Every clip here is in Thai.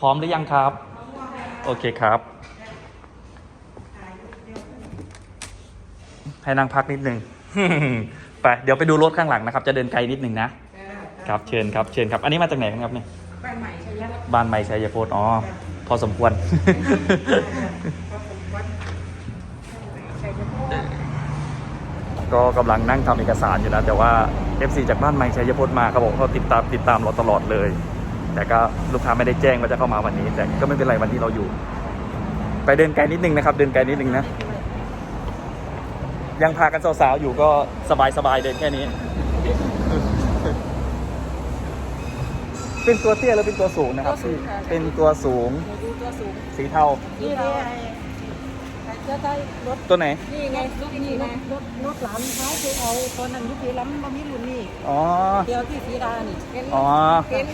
พร้อมหรือยังครับ โอเคครับ ให้นั่งพักนิดนึง ไปเดี๋ยวไปดูรถข้างหลังนะครับ จะเดินไกลนิดนึงนะ ครับเชิญครับเชิญครับ อันนี้มาจากไหนครับเนี่ยบ้านใหม่ช่ไหมบ้านไม้ชัยโพธิ์อ๋อพอสมควร ก็กำลังนั่งทำเอกสารอยู่นะแต่ว่า FC จากบ้านไม้ชัยพจน์มาเขาบอกเขาติดตามติดตามเราตลอดเลย แต่ก็ลูกค้าไม่ได้แจ้งว่าจะเข้ามาวันนี้ แต่ก็ไม่เป็นไรวันที่เราอยู่ ไปเดินไกลนิดนึงนะครับ เดินไกลนิดนึงนะ ยังพากันสาวๆอยู่ก็สบายๆเดินแค่นี้ เป็นตัวเตี้ยหรือเป็นตัวสูงนะครับพี่เป็นตัวสูงหนูดูตัวสูงสีเทา นี่นี่ไอ้ไอ้เจ้าได้รถตัวไหน นี่ไงรถนี่ไงรถรถหลานเขาคือเอาตอนนั้นยุคปีล้ำมามีรุ่นนี่อ๋อ เดียวที่สีดานี่เห็นอ๋อ เห็น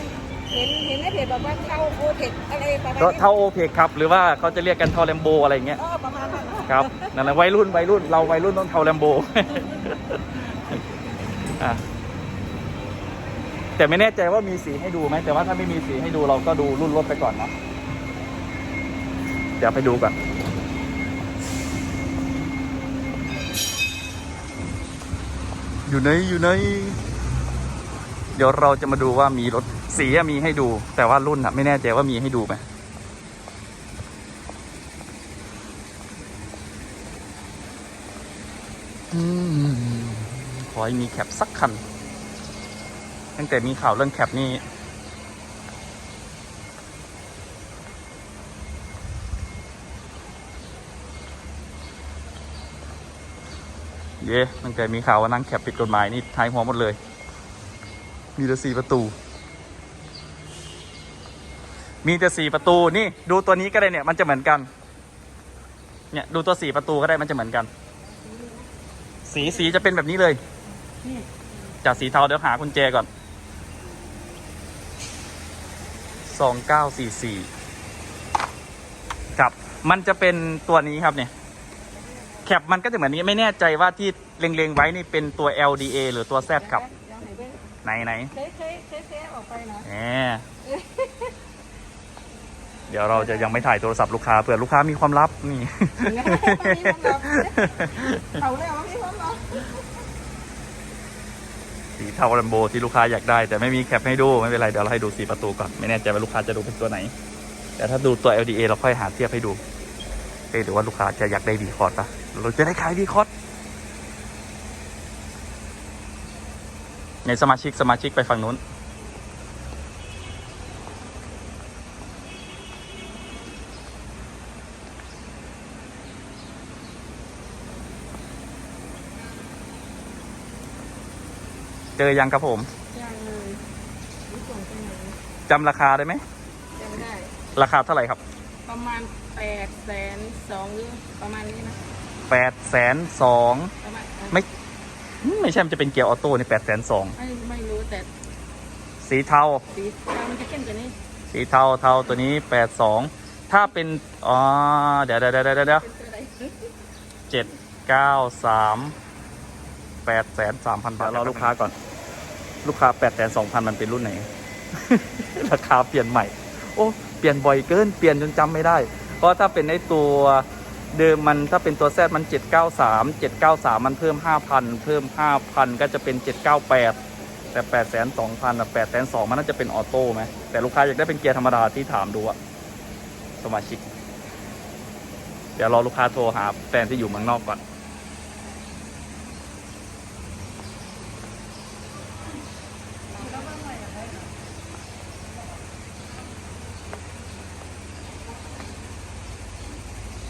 เห็นเห็นในเพจบอกว่าเข้าโอเทคอะไรประมาณก็นี้เท่าโอเพกครับ หรือว่าเขาจะเรียกกันเท่าแลมโบอะไรอย่างเงี้ยอ๋อประมาณนั้นครับ นั่นแหละวัยรุ่นวัยรุ่นเราวัยรุ่นต้องเท่าแลมโบ อะแต่ไม่แน่ใจว่ามีสีให้ดูไหม แต่ว่าถ้าไม่มีสีให้ดูเราก็ดูรุ่นรถไปก่อนเนาะเดี๋ยวไปดูก่อนอยู่ไหนอยู่ไหนเดี๋ยวเราจะมาดูว่ามีรถ สีมีให้ดู แต่ว่ารุ่นอะไม่แน่ใจว่ามีให้ดูไหมขอให้มีแคปสักคัน ตั้งแต่มีข่าวเรื่องแคปนี่เย่ตั้งแต่มีข่าวว่านั่งแคปผิดกฎหมายนี่ท้ายหัวหมดเลย มีแต่สี่ประตู มีแต่สี่ประตูนี่ดูตัวนี้ก็ได้เนี่ยมันจะเหมือนกัน เนี่ยดูตัวสี่ประตูก็ได้มันจะเหมือนกัน สีสีจะเป็นแบบนี้เลยนี่จากสีเทาเดี๋ยวหากุญแจก่อนสองเก้าสี่สี่ครับ มันจะเป็นตัวนี้ครับเนี่ยแคปมันก็จะเหมือนนี้ไม่แน่ใจว่าที่เล็งๆไว้นี่เป็นตัว LDA หรือตัว Z ครับเดี๋ยวให้เบิ่งไหนไหนเคยเคยเคยเคยออกไปนะแหม เดี๋ยวเราจะยังไม่ถ่ายโทรศัพท์ลูกค้าเผื่อลูกค้ามีความลับนี่เอาแล้วพี่พ่อมาสีเทาแลมโบที่ลูกค้าอยากได้ แต่ไม่มีแคปให้ดูไม่เป็นไรเดี๋ยวเราให้ดูสีประตูก่อนไม่แน่ใจว่าลูกค้าจะดูเป็นตัวไหน แต่ถ้าดูตัว LDA เราค่อยหาเทียบให้ดูเอ๊ะหรือว่าลูกค้าจะอยากได้วีคอร์ดปะเราจะได้ขายวีคอร์ดในสมาชิกสมาชิกไปฝั่งนู้น จอยังครับผมยังเลยนี่ส่งไปไหนจำราคาได้ไหมจำได้ ราคาเท่าไหร่ครับ ประมาณแปดแสนสองหรือประมาณนี้นะแปดแสนสองประมาณไม่ไม่ใช่มันจะเป็นเกียร์ออโต้นี่แปดแสนสองไม่ไม่รู้แต่สีเทาสีดำจะเข้มกว่านี้สีเทาเทาตัวนี้แปดสองถ้าเป็นอ๋อเดี๋ยวเดี๋ยวเดี๋ยวเดี๋ยวเดี๋ยวเป็นตัวไหนเจ็ดเก้าสามแปดแสนสามพันบาทรอลูกค้าก่อน ลูกค้าแปดแสนสองพันมันเป็นรุ่นไหน ราคาเปลี่ยนใหม่ โอ้เปลี่ยนบ่อยเกิน เปลี่ยนจนจำไม่ได้ เพราะถ้าเป็นในตัวเดิมมันถ้าเป็นตัวแซดมัน 793 793 มันเพิ่ม 5,000 เพิ่ม 5,000 ก็จะเป็น 798 แต่8 2 0 0 0อะ8 2 0 0มันน่าจะเป็นออโต้ไหมแต่ลูกค้าอยากได้เป็นเกียร์ธรรมดาที่ถามดูอะสมาชิก เดี๋ยวรอลูกค้าโทรหาแฟนที่อยู่เมืองนอกก่อน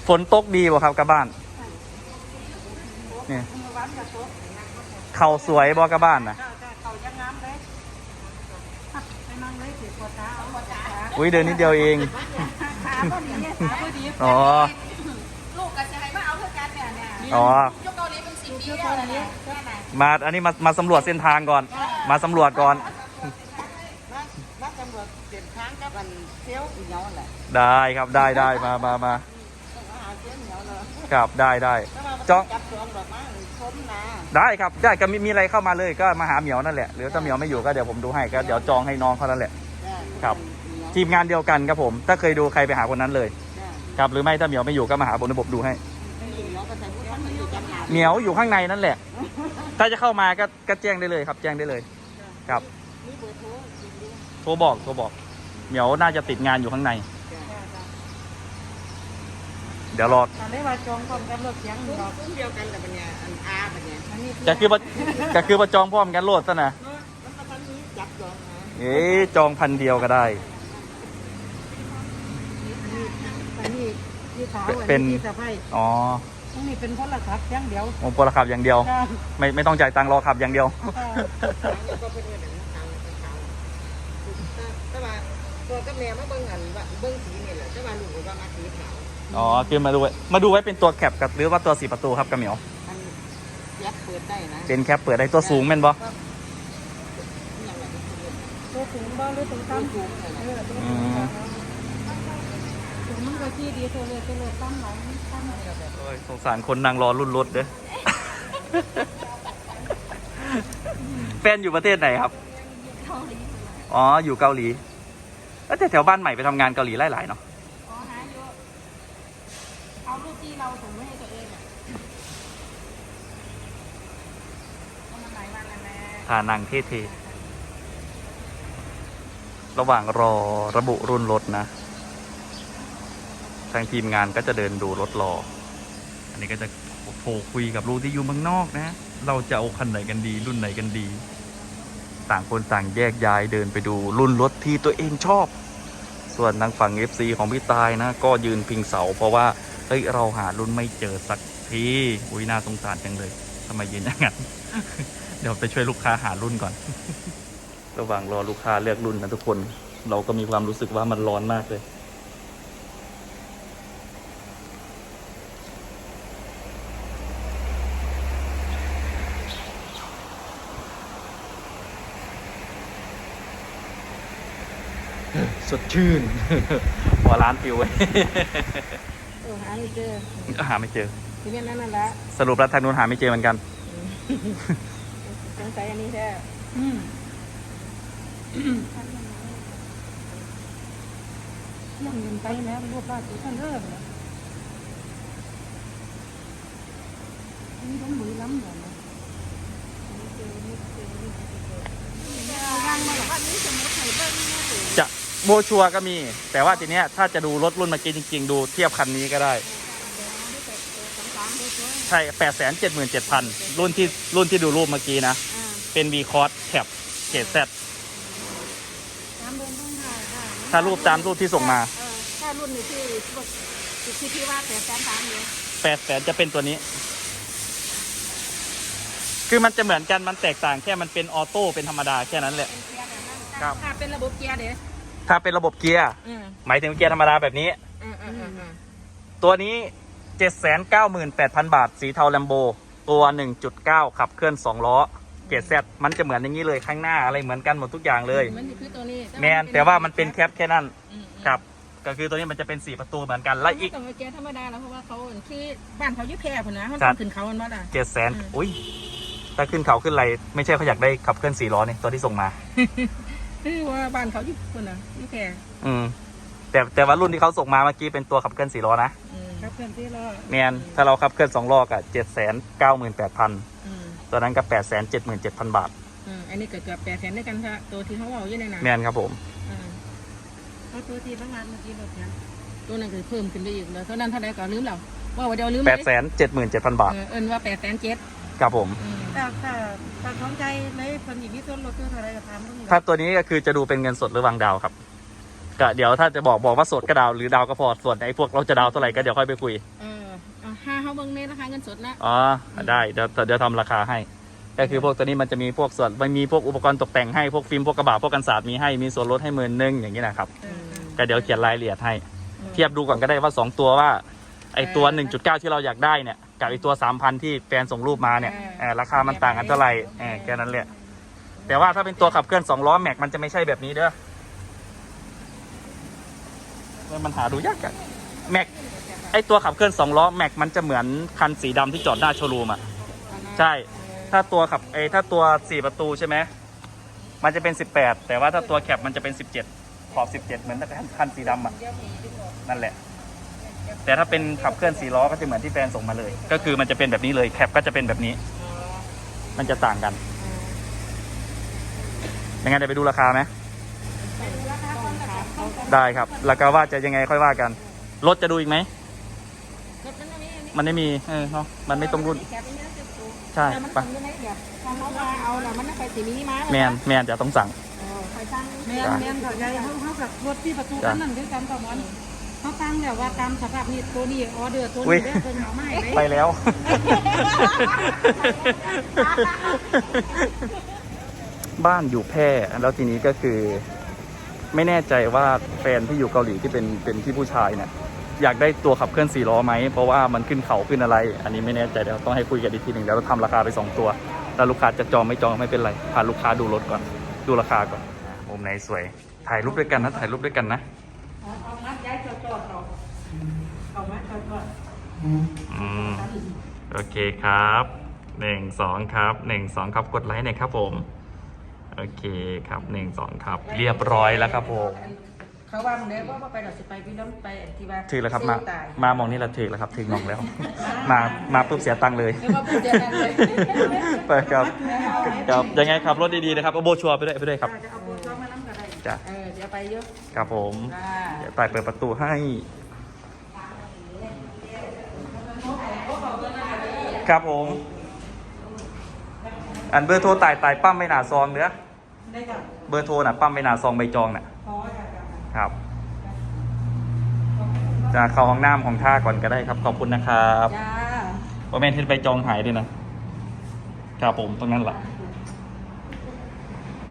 ฝนตกดีบ่ครับกับบ้านเนี่ยมือวัดกับโต๊ะเข่าสวยบ่กับบ้านนะก็ก็เขาจะงามเลยไปนั่งเลยสิปวดขาเอาปวดขาอุ้ยเดินนิดเดียวเองขาพอดีขาพอดีอ๋อลูกกับชายมาเอาเท่ากันเนี่ยเนี่ยอ๋อยกเกาหลีเป็นสิ่งดีแล้วเนี่ยแค่ไหนมาอันนี้มามาสำรวจเส้นทางก่อน มาสำรวจก่อนบ้านตำรวจเปลี่ยนค้างกับอันเซียวอีเหนียวแหละได้ครับได้ได้มามามา ครับได้ได้ถ้ามาจ้องจับตัวดอกไม้ชมนะได้ครับได้ก็มีมีอะไรเข้ามาเลยก็มาหาเหมียวนั่นแหละหรือถ้าเหมียวไม่อยู่ก็เดี๋ยวผมดูให้ก็เดี๋ยวจองให้น้องเขานั่นแหละครับเหนียวทีมงานเดียวกันครับผม ถ้าเคยดูใครไปหาคนนั้นเลยจ้ะครับหรือไม่ถ้าเหมียวไม่อยู่ก็มาหาผมในผมดูให้ไม่อยู่แล้วก็ใส่พวกท่านมันอยู่จำหน่ายเหมียวอยู่ข้างในนั่นแหละ ถ้าจะเข้ามาก็ก็แจ้งได้เลยครับ แจ้งได้เลย ครับมีเบอร์โทรจริงด้วยโทรบอกโทรบอก เหมียวน่าจะติดงานอยู่ข้างในจ้ะ เดี๋ยวรอตอนนี้ว่าจองพร้อมกันเลิกเสียงรุ่นดอกรุ่นเดียวกันแต่ปัญญาอันอาปัญญาอันนี้ก็คือว่าก็คือว่าจองพร้อมกันโหลดซะนะเนาะแล้วก็ท่านนี้จับจองนะเอ๊ะจองพันเดียวก็ได้ อันนี้ที่ขาวอันเป็น นี้ที่สะพายอ๋ออันนี้เป็นพลขับอย่างเดียวโมโปรขับอย่างเดียว จ้าไม่ไม่ต้องจ่ายตังค์รอขับอย่างเดียวทางนี้ก็เป็นเงินทางทางแต่ว่าตัวกับแม่มาเบิ่งอันว่าเบิ่งสีนี่แหละแต่ว่าลูกก็ว่ามาสีขาว อ๋อคือมาดูไว้มาดูไว้เป็นตัวแคปกับหรือว่าตัวสี่ประตูครับกระเหมียวอันยับเปิดได้นะเป็นแคปเปิดได้ตัวสูงแม่นบ่อย่างไรก็คือตัวสูงบ้างหรือตัวตั้งต่ำสูงเลยเอนะอตัวสูงบ้างสูงมันก็ที่ดีตัวเลยตัวเลยตั้งหลังตั้งอะไรแบบโอ้ยสงสารคนนั่งรอรุ่นรถเด้อแฟนอยู่ประเทศไหนครับเกาหลีอ๋ออยู่เกาหลีเอ้ยแต่แถวบ้านใหม่ไปทำงานเกาหลีหลายๆเนาะ อ๋อหาเยอะ เอารูปที่เราส่งไว้ให้ตัวเองอะเอามาไหนมาแล้วแม่ทานังเท่ๆระหว่างรอระบุรุ่นรถนะ ทางทีมงานก็จะเดินดูรถรอ อันนี้ก็จะโผล่คุยกับลูกที่อยู่เมืองนอกนะ เราจะเอาคันไหนกันดี รุ่นไหนกันดี ต่างคนต่างแยกย้ายเดินไปดูรุ่นรถที่ตัวเองชอบ ส่วนทางฝั่ง FC ของพี่ตายนะ ก็ยืนพิงเสาเพราะว่า ฮ้ยเราหารุ่นไม่เจอสักทีอุ้ยน่าสงสารจังเลยทำไมยืนอย่างนั้นเดี๋ยวไปช่วยลูกค้าหารุ่นก่อน ระหว่างรอลูกค้าเลือกรุ่นนะทุกคน เราก็มีความรู้สึกว่ามันร้อนมากเลย สดชื่นหัวร้านปิวไว้ เออหาไม่เจอหาไม่เจอทีนี้นั่นนั่นแหละสรุปแล้วทางนู้นหาไม่เจอเหมือนกันสงสัยอันนี้แท้อืมเที่ยงเงินไปแล้วรูปบ้านตัวท่านเริ่มนี่ต้องมือล้ำเหมือนกันไม่เจอไม่เจอไม่เจอยังมาหรอว่านี้สมมติใส่เบิ้งเนี่ยหรือจะ โบชัวร์ก็มี แต่ว่าทีเนี้ยถ้าจะดูรถรุ่นเมื่อกี้จริง ๆ ดูเทียบคันนี้ก็ได้ ใช่แปดแสนเจ็ดหมื่นเจ็ดพันรุ่นที่รุ่นที่ดูรูปเมื่อกี้นะอ่าเป็น V c o s แคปเกตแซตามเดินต้องถ่ายค่ะถ้ารูปตามรูปที่ส่งมาเออถ้ารุ่นนี้ที่ที่ที่ว่าแต่แสนสามเลยแปดแสนจะเป็นตัวนี้ คือมันจะเหมือนกันมันแตกต่างแค่มันเป็นออโต้เป็นธรรมดาแค่นั้นแหละเป็นเกียร์แบบนั้นครับถ้าเป็นระบบเกียร์เดี๋ยว ถ้าเป็นระบบเกียร์อืมหมายถึงเกียร์ธรรมดาแบบนี้ อืมอืมอืมอืมตัวนี้ 798,000 บาท สีเทาแลมโบ ตัว 1.9 ขับเคลื่อน 2 ล้อ เกรดแซมันจะเหมือนอย่างนี้เลยข้างหน้าอะไรเหมือนกันหมดทุกอย่างเลย มันคือตัวนี้แมนแต่ว่ามันเป็นแคปแค่นั้นอืมอืมครับ ก็คือตัวนี้มันจะเป็น 4 ประตูเหมือนกันและอีกไม่ต้องไปเกียร์ธรรมดาแล้วเพราะว่าเขาคือบ้านเขาอยุ่แพร่พุ่นนะเขาครัต้อบ งขึ้นเขามันว่าล่ะ เจ็ดแสนอืมอุ้ย ถ้าขึ้นเขาขึ้นอะไร ไม่ใช่เขาอยากได้ขับเคลื่อนสี่ล้อนี่ตัวที่ส่งมา คือว่าบ้านเขาอยุ่พุ่นนะอยุ่แพร่อืม แต่แต่ว่ารุ่นที่เขาส่งมาเมื่อกี้เป็นตัวขับเคลื่อนสี่ล้อนะอืมครับเพื่อนที่รอแมนถ้าเราขับเคลื่อนสองล้อก็เจ็ดแสนเก้าหมื่นแปดพันอืมตัวนั้นก็แปดแสนเจ็ดหมื่นเจ็ดพันบาท อืมอันนี้เกิดเกือบแปดแสนด้วยกันค่ะตัวที่เขาเอาอยู่ในนั้นแมนครับผม อืมเอาตัวที่บ้างงานเมื่อกี้รถเนี่ยตัวนั้นคือเพิ่มขึ้นไปอีกเลยเท่านั้นเท่าไหร่ก็ลืมแล้วว่าว่าเดี๋ยวลืมแปเลดยแสนเจ็ดหมื่นเจ็ดพันบาท เออเอินว่าแปดแสนเจ็ด ครับผมถ้าถ้าถ้าท้องใจในคนอย่างนี้ต้นรถตัวอะไรก็ทำต้องถ้าตัวนี้ก็คือจะดูเป็นเงินสดหรือวางดาวครับก็เดี๋ยวถ้าจะบอกบอกว่าสดก็ดาวหรือดาวก็พอส่วนไอ้พวกเราจะดาวเท่าไหร่ก็เดี๋ยวค่อยไปคุยเออเอาห้าเขาเบิ้งในราคาเงินสดนะอ๋อได้เดี๋ยวเดี๋ยวทำราคาให้ ก็คือพวกตัวนี้มันจะมีพวกส่วนมันมีพวกอุปกรณ์ตกแต่งให้พวกฟิล์มพวกกระบะพวกกันศาสตร์มีให้มีส่วนลดให้หมื่นหนึงอย่างนี้นะครับเออก็เดี๋ยวเขียนรายละเอียดให้ เทียบดูก่อนก็ได้ว่า2ตัวว่าไอตัว 1.9 ที่เราอยากได้เนี่ย กับไอตัว3,000ที่แฟนส่งรูปมาเนี่ยเออราคามันต่างกันเท่าไหร่เออแค่นั้นแหละแต่ว่าถ้าเป็นตัวขับเคลื่อน2ล้อแม็กมันจะไม่ใช่แบบนี้เด้อมันหาดูยากอะแม็กไอตัวขับเคลื่อน2ล้อแม็กมันจะเหมือนคันสีดำที่จอดหน้าโชว์รูมอะใช่ ถ้าตัวขับเอยถ้าตัว4ประตูใช่ไหมมันจะเป็น18แต่ว่าถ้าตัวแคปมันจะเป็น17ขอบ17เหมือนคันสีดำอะนั่นแหละ แต่ถ้าเป็นขับเคลื่อนสีล้อก็จะเหมือนที่แฟนส่งมาเลย ก็คือมันจะเป็นแบบนี้เลยแคปก็จะเป็นแบบนี้ มันจะต่างกันยังไงเดี๋ยวไปดูราคาไหมได้ครับ แล้วก็ว่าจะยังไงค่อยว่ากัน รถจะดูอีกไหมรถมันไม่อันนี้มันไม่มีเออเนาะมันไม่ตรงรุ่นแกเป็นเนื้อจุดสูใช่แต่มันไปตรงอยู่ในแบบทางเราว่าเอาแล้วมันไม่ไปสีมีมาแมนแมนจะต้องสั่งเออไปตั้งแม่นแม่นเขาใจเขาเขากับรถที่ประตูกันนั่นคือกันต่อมอน เขาตั้งแล้วว่าตามสภาพนี่ตัวนี้ออเดอร์ตัวอุ๊ยนี้ได้เพิ่นเอามาให้ไปไหมแล้ว บ้านอยู่แพร่แล้วทีนี้ก็คือ ไม่แน่ใจว่าแฟนที่อยู่เกาหลีที่เป็นเป็นที่ผู้ชายเนี่ยอยากได้ตัวขับเคลื่อนสี่ล้อไหมเพราะว่ามันขึ้นเขาขึ้นอะไร อันนี้ไม่แน่ใจเดี๋ยวต้องให้คุยกันอีกทีหนึ่งเดี๋ยวเราทำราคาไปสองตัว แล้วลูกค้าจะจองไม่จองไม่เป็นไรพาลูกค้าดูรถก่อน ดูราคาก่อนมุมไหนสวย ถ่ายรูปด้วยกันนะถ่ายรูปด้วยกันนะ เอาเอามัดย้ายจอดจอดเขาเอามัดจอดจอด อืมโอเคครับหนึ่งสองครับหนึ่งสองครับกดไลค์หน่อยครับผม โอเคครับหนึ่งสองครับ เรียบร้อยแล้วครับผมเขาว่ามึงเด้อว่าไปเราสิไปพี่น้ำไปที่ว่าถือแล้วครับมาเซลตายมามองนี่ละถือแล้วครับถือมองแล้ว มามาปุ๊บเสียตังค์เลย เรียกว่าปุ๊บเดียวกันเลยไปครับครับยังไงครับรถดีๆนะครับเอาโบชัวร์ไปด้วยไปด้วยครับจะเอาโบจ้องมานั่งกันได้จ้ะเออเดี๋ยวไปเยอะครับผมอ่า เดี๋ยวต่ายเปิดประตูให้ ครับผม อันเบอร์โทรต่ายต่ายปั้มไม่หนาซองเนื้อได้จ้ะเบอร์โทรน่ะปั้มไม่หนาซองใบจองน่ะพอจ้ะจ้ะครับ จะเข้าห้องน้ำของท่าก่อนก็ได้ครับ ขอบคุณนะครับจ้า ว่าแม่นที่ไปจองหายด้วยนะ ครับผมตรงนั้นแหละ